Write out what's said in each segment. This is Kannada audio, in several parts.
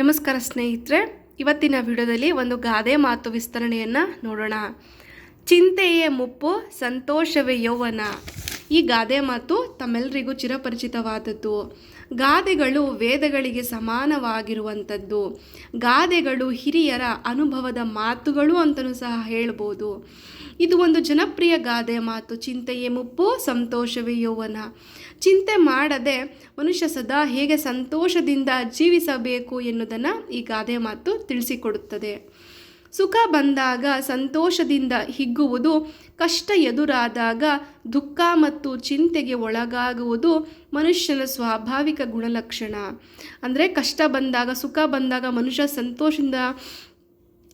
ನಮಸ್ಕಾರ ಸ್ನೇಹಿತರೆ, ಇವತ್ತಿನ ವಿಡಿಯೋದಲ್ಲಿ ಒಂದು ಗಾದೆ ಮಾತು ವಿಸ್ತರಣೆಯನ್ನು ನೋಡೋಣ. ಚಿಂತೆಯೇ ಮುಪ್ಪು, ಸಂತೋಷವೇ ಯೌವನ. ಈ ಗಾದೆ ಮಾತು ತಮ್ಮೆಲ್ಲರಿಗೂ ಚಿರಪರಿಚಿತವಾದದ್ದು. ಗಾದೆಗಳು ವೇದಗಳಿಗೆ ಸಮಾನವಾಗಿರುವಂಥದ್ದು. ಗಾದೆಗಳು ಹಿರಿಯರ ಅನುಭವದ ಮಾತುಗಳು ಅಂತಲೂ ಸಹ ಹೇಳ್ಬೋದು. ಇದು ಒಂದು ಜನಪ್ರಿಯ ಗಾದೆ ಮಾತು. ಚಿಂತೆಯೇ ಮುಪ್ಪು, ಸಂತೋಷವೇ ಯೌವನ. ಚಿಂತೆ ಮಾಡದೆ ಮನುಷ್ಯ ಸದಾ ಹೇಗೆ ಸಂತೋಷದಿಂದ ಜೀವಿಸಬೇಕು ಎನ್ನುವುದನ್ನು ಈ ಗಾದೆ ಮಾತು ತಿಳಿಸಿಕೊಡುತ್ತದೆ. ಸುಖ ಬಂದಾಗ ಸಂತೋಷದಿಂದ ಹಿಗ್ಗುವುದು, ಕಷ್ಟ ಎದುರಾದಾಗ ದುಃಖ ಮತ್ತು ಚಿಂತೆಗೆ ಒಳಗಾಗುವುದು ಮನುಷ್ಯನ ಸ್ವಾಭಾವಿಕ ಗುಣಲಕ್ಷಣ. ಅಂದರೆ ಕಷ್ಟ ಬಂದಾಗ, ಸುಖ ಬಂದಾಗ ಮನುಷ್ಯ ಸಂತೋಷದಿಂದ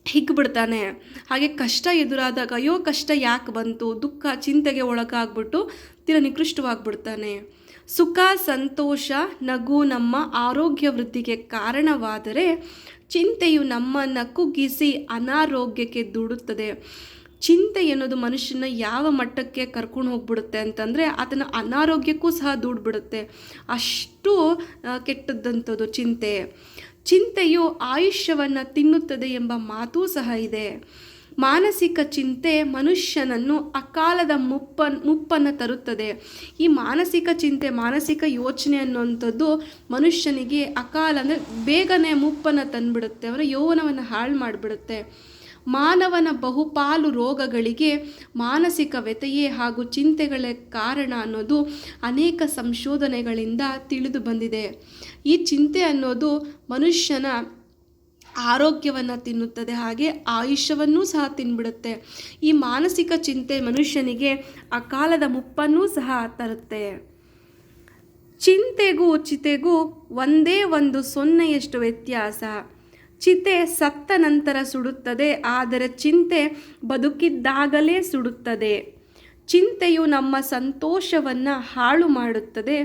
ಹಿಗ್ಬಿಡ್ತಾನೆ. ಹಾಗೆ ಕಷ್ಟ ಎದುರಾದಾಗ ಅಯ್ಯೋ ಕಷ್ಟ ಯಾಕೆ ಬಂತು? ದುಃಖ ಚಿಂತೆಗೆ ಒಳಗಾಗ್ಬಿಟ್ಟು ತೀರ ನಿಕೃಷ್ಟವಾಗಿಬಿಡ್ತಾನೆ. ಸುಖ, ಸಂತೋಷ, ನಗು ನಮ್ಮ ಆರೋಗ್ಯ ವೃದ್ಧಿಗೆ ಕಾರಣವಾದರೆ ಚಿಂತೆಯು ನಮ್ಮನ್ನು ಕುಗ್ಗಿಸಿ ಅನಾರೋಗ್ಯಕ್ಕೆ ದೂಡುತ್ತದೆ. ಚಿಂತೆ ಅನ್ನೋದು ಮನುಷ್ಯನ ಯಾವ ಮಟ್ಟಕ್ಕೆ ಕರ್ಕೊಂಡು ಹೋಗ್ಬಿಡುತ್ತೆ ಅಂತಂದರೆ ಆತನ ಅನಾರೋಗ್ಯಕ್ಕೂ ಸಹ ದೂಡ್ಬಿಡುತ್ತೆ. ಅಷ್ಟು ಕೆಟ್ಟದ್ದಂಥದ್ದು ಚಿಂತೆ. ಚಿಂತೆಯು ಆಯುಷ್ಯವನ್ನು ತಿನ್ನುತ್ತದೆ ಎಂಬ ಮಾತೂ ಸಹ ಇದೆ. ಮಾನಸಿಕ ಚಿಂತೆ ಮನುಷ್ಯನನ್ನು ಅಕಾಲದ ಮುಪ್ಪ ಮುಪ್ಪನ್ನು ತರುತ್ತದೆ. ಈ ಮಾನಸಿಕ ಚಿಂತೆ, ಮಾನಸಿಕ ಯೋಚನೆ ಅನ್ನುವಂಥದ್ದು ಮನುಷ್ಯನಿಗೆ ಅಕಾಲ ಅಂದರೆ ಬೇಗನೆ ಮುಪ್ಪನ್ನು ತಂದುಬಿಡುತ್ತೆ ಅವರ ಯೌವನವನ್ನು ಹಾಳು ಮಾಡಿಬಿಡುತ್ತೆ. ಮಾನವನ ಬಹುಪಾಲು ರೋಗಗಳಿಗೆ ಮಾನಸಿಕ ವ್ಯತೆಯೇ ಹಾಗೂ ಚಿಂತೆಗಳೇ ಕಾರಣ ಅನ್ನೋದು ಅನೇಕ ಸಂಶೋಧನೆಗಳಿಂದ ತಿಳಿದು ಬಂದಿದೆ. ಈ ಚಿಂತೆ ಅನ್ನೋದು ಮನುಷ್ಯನ ಆರೋಗ್ಯವನ್ನು ತಿನ್ನುತ್ತದೆ, ಹಾಗೆ ಆಯುಷ್ಯವನ್ನೂ ಸಹ ತಿನ್ಬಿಡುತ್ತೆ. ಈ ಮಾನಸಿಕ ಚಿಂತೆ ಮನುಷ್ಯನಿಗೆ ಅಕಾಲದ ಮುಪ್ಪನ್ನೂ ಸಹ ತರುತ್ತೆ. ಚಿಂತೆಗೂ ಚಿತೆಗೂ ಒಂದೇ ಒಂದು ಸೊನ್ನೆಯಷ್ಟು ವ್ಯತ್ಯಾಸ. ಚಿತೆ ಸತ್ತ ನಂತರ ಸುಡುತ್ತದೆ, ಆದರೆ ಚಿಂತೆ ಬದುಕಿದ್ದಾಗಲೇ ಸುಡುತ್ತದೆ. ಚಿಂತೆಯು ನಮ್ಮ ಸಂತೋಷವನ್ನು ಹಾಳು ಮಾಡುತ್ತದೆ.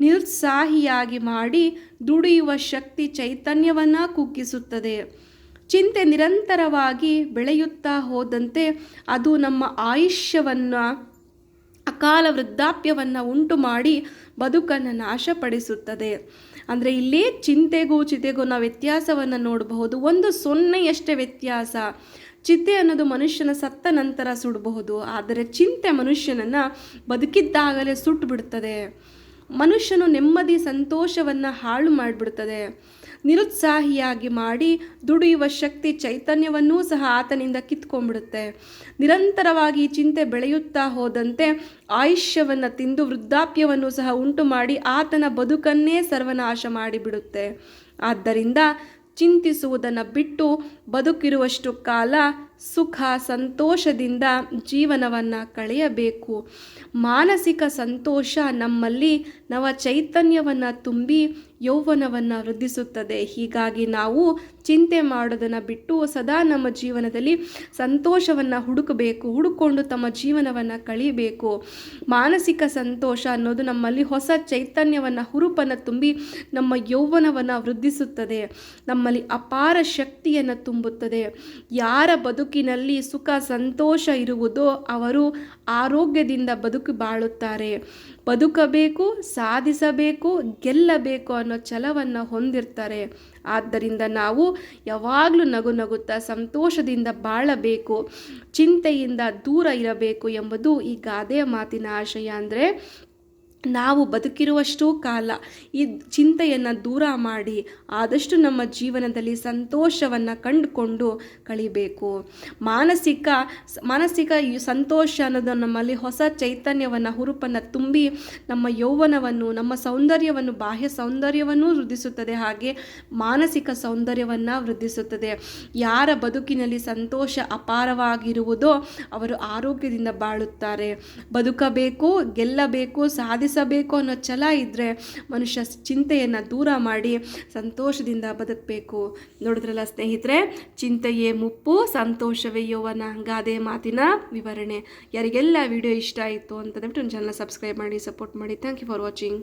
ನಿರುತ್ಸಾಹಿಯಾಗಿ ಮಾಡಿ ದುಡಿಯುವ ಶಕ್ತಿ ಚೈತನ್ಯವನ್ನು ಕುಗ್ಗಿಸುತ್ತದೆ. ಚಿಂತೆ ನಿರಂತರವಾಗಿ ಬೆಳೆಯುತ್ತಾ ಹೋದಂತೆ ಅದು ನಮ್ಮ ಆಯುಷ್ಯವನ್ನು, ಅಕಾಲ ವೃದ್ಧಾಪ್ಯವನ್ನು ಉಂಟು ಮಾಡಿ ಬದುಕನ್ನು ನಾಶಪಡಿಸುತ್ತದೆ. ಅಂದರೆ ಇಲ್ಲಿ ಚಿಂತೆಗೂ ಚಿತೆಗೂ ನಾವು ವ್ಯತ್ಯಾಸವನ್ನು ನೋಡಬಹುದು. ಒಂದು ಸೊನ್ನೆಯಷ್ಟೇ ವ್ಯತ್ಯಾಸ. ಚಿತೆ ಅನ್ನೋದು ಮನುಷ್ಯನ ಸತ್ತ ನಂತರ ಸುಡಬಹುದು. ಆದರೆ ಚಿಂತೆ ಮನುಷ್ಯನನ್ನು ಬದುಕಿದ್ದಾಗಲೇ ಸುಟ್ಟು ಬಿಡ್ತದೆ ಮನುಷ್ಯನು ನೆಮ್ಮದಿ, ಸಂತೋಷವನ್ನು ಹಾಳು ಮಾಡಿಬಿಡ್ತದೆ. ನಿರುತ್ಸಾಹಿಯಾಗಿ ಮಾಡಿ ದುಡಿಯುವ ಶಕ್ತಿ ಚೈತನ್ಯವನ್ನೂ ಸಹ ಆತನಿಂದ ಕಿತ್ಕೊಂಡ್ಬಿಡುತ್ತೆ. ನಿರಂತರವಾಗಿ ಚಿಂತೆ ಬೆಳೆಯುತ್ತಾ ಹೋದಂತೆ ಆಯುಷ್ಯವನ್ನು ತಿಂದು ವೃದ್ಧಾಪ್ಯವನ್ನು ಸಹ ಉಂಟು ಮಾಡಿ ಆತನ ಬದುಕನ್ನೇ ಸರ್ವನಾಶ ಮಾಡಿಬಿಡುತ್ತೆ. ಆದ್ದರಿಂದ ಚಿಂತಿಸುವುದನ್ನು ಬಿಟ್ಟು ಬದುಕಿರುವಷ್ಟು ಕಾಲ ಸುಖ, ಸಂತೋಷದಿಂದ ಜೀವನವನ್ನು ಕಳೆಯಬೇಕು. ಮಾನಸಿಕ ಸಂತೋಷ ನಮ್ಮಲ್ಲಿ ನವ ಚೈತನ್ಯವನ್ನು ತುಂಬಿ ಯೌವನವನ್ನು ವೃದ್ಧಿಸುತ್ತದೆ. ಹೀಗಾಗಿ ನಾವು ಚಿಂತೆ ಮಾಡೋದನ್ನು ಬಿಟ್ಟು ಸದಾ ನಮ್ಮ ಜೀವನದಲ್ಲಿ ಸಂತೋಷವನ್ನು ಹುಡುಕಬೇಕು, ಹುಡುಕೊಂಡು ತಮ್ಮ ಜೀವನವನ್ನು ಕಳೀಬೇಕು. ಮಾನಸಿಕ ಸಂತೋಷ ಅನ್ನೋದು ನಮ್ಮಲ್ಲಿ ಹೊಸ ಚೈತನ್ಯವನ್ನು, ಹುರುಪನ್ನು ತುಂಬಿ ನಮ್ಮ ಯೌವನವನ್ನು ವೃದ್ಧಿಸುತ್ತದೆ. ನಮ್ಮಲ್ಲಿ ಅಪಾರ ಶಕ್ತಿಯನ್ನು ತುಂಬುತ್ತದೆ. ಯಾರ ಬದುಕಿನಲ್ಲಿ ಸುಖ, ಸಂತೋಷ ಇರುವುದೋ ಅವರು ಆರೋಗ್ಯದಿಂದ ಬದುಕು ಬಾಳುತ್ತಾರೆ. ಬದುಕಬೇಕು, ಸಾಧಿಸಬೇಕು, ಗೆಲ್ಲಬೇಕು ಅನ್ನೋ ಛಲವನ್ನು ಹೊಂದಿರ್ತಾರೆ. ಆದ್ದರಿಂದ ನಾವು ಯಾವಾಗಲೂ ನಗು ನಗುತ್ತಾ ಸಂತೋಷದಿಂದ ಬಾಳಬೇಕು, ಚಿಂತೆಯಿಂದ ದೂರ ಇರಬೇಕು ಎಂಬುದು ಈ ಗಾದೆಯ ಮಾತಿನ ಆಶಯ. ಅಂದರೆ ನಾವು ಬದುಕಿರುವಷ್ಟು ಕಾಲ ಈ ಚಿಂತೆಯನ್ನು ದೂರ ಮಾಡಿ ಆದಷ್ಟು ನಮ್ಮ ಜೀವನದಲ್ಲಿ ಸಂತೋಷವನ್ನು ಕಂಡುಕೊಂಡು ಕಳಿಬೇಕು. ಮಾನಸಿಕ ಮಾನಸಿಕ ಸಂತೋಷ ಅನ್ನೋದು ನಮ್ಮಲ್ಲಿ ಹೊಸ ಚೈತನ್ಯವನ್ನು, ಹುರುಪನ್ನು ತುಂಬಿ ನಮ್ಮ ಯೌವನವನ್ನು, ನಮ್ಮ ಸೌಂದರ್ಯವನ್ನು, ಬಾಹ್ಯ ಸೌಂದರ್ಯವನ್ನು ವೃದ್ಧಿಸುತ್ತದೆ. ಹಾಗೆ ಮಾನಸಿಕ ಸೌಂದರ್ಯವನ್ನು ವೃದ್ಧಿಸುತ್ತದೆ. ಯಾರ ಬದುಕಿನಲ್ಲಿ ಸಂತೋಷ ಅಪಾರವಾಗಿರುವುದೋ ಅವರು ಆರೋಗ್ಯದಿಂದ ಬಾಳುತ್ತಾರೆ. ಬದುಕಬೇಕು, ಗೆಲ್ಲಬೇಕು, ಸಾಧಿಸ ಸಾಧಿಸಬೇಕು ಅನ್ನೋ ಛಲ ಇದ್ದರೆ ಮನುಷ್ಯ ಚಿಂತೆಯನ್ನು ದೂರ ಮಾಡಿ ಸಂತೋಷದಿಂದ ಬದುಕಬೇಕು. ನೋಡಿದ್ರಲ್ಲ ಸ್ನೇಹಿತರೆ, ಚಿಂತೆಯೇ ಮುಪ್ಪು, ಸಂತೋಷವೇ ಯೋವನ. ಗಾದೆ ಮಾತಿನ ವಿವರಣೆ. ಯಾರಿಗೆಲ್ಲ ವಿಡಿಯೋ ಇಷ್ಟ ಆಯಿತು ಅಂತ ಚಾನಲ್ ಸಬ್ಸ್ಕ್ರೈಬ್ ಮಾಡಿ ಸಪೋರ್ಟ್ ಮಾಡಿ. Thank you for watching